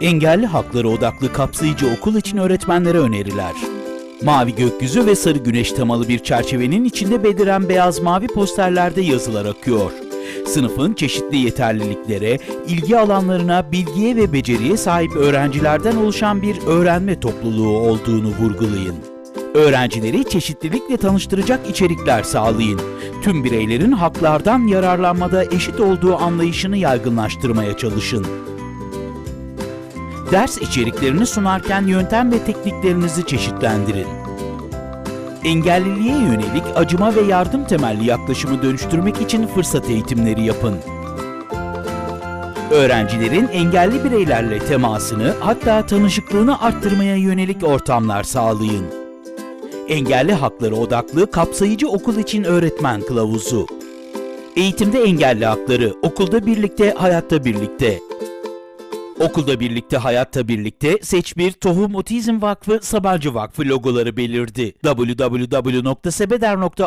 Engelli hakları odaklı kapsayıcı okul için öğretmenlere öneriler. Mavi gökyüzü ve sarı güneş temalı bir çerçevenin içinde beliren beyaz mavi posterlerde yazılar akıyor. Sınıfın çeşitli yeterliliklere, ilgi alanlarına, bilgiye ve beceriye sahip öğrencilerden oluşan bir öğrenme topluluğu olduğunu vurgulayın. Öğrencileri çeşitlilikle tanıştıracak içerikler sağlayın. Tüm bireylerin haklardan yararlanmada eşit olduğu anlayışını yaygınlaştırmaya çalışın. Ders içeriklerini sunarken yöntem ve tekniklerinizi çeşitlendirin. Engelliliğe yönelik acıma ve yardım temelli yaklaşımı dönüştürmek için fırsat eğitimleri yapın. Öğrencilerin engelli bireylerle temasını hatta tanışıklığını arttırmaya yönelik ortamlar sağlayın. Engelli hakları odaklı kapsayıcı okul için öğretmen kılavuzu. Eğitimde engelli hakları, okulda birlikte, hayatta birlikte. Okulda birlikte, hayatta birlikte Seç Bir Tohum Otizm Vakfı Sabancı Vakfı logoları belirdi. www.sebeder.org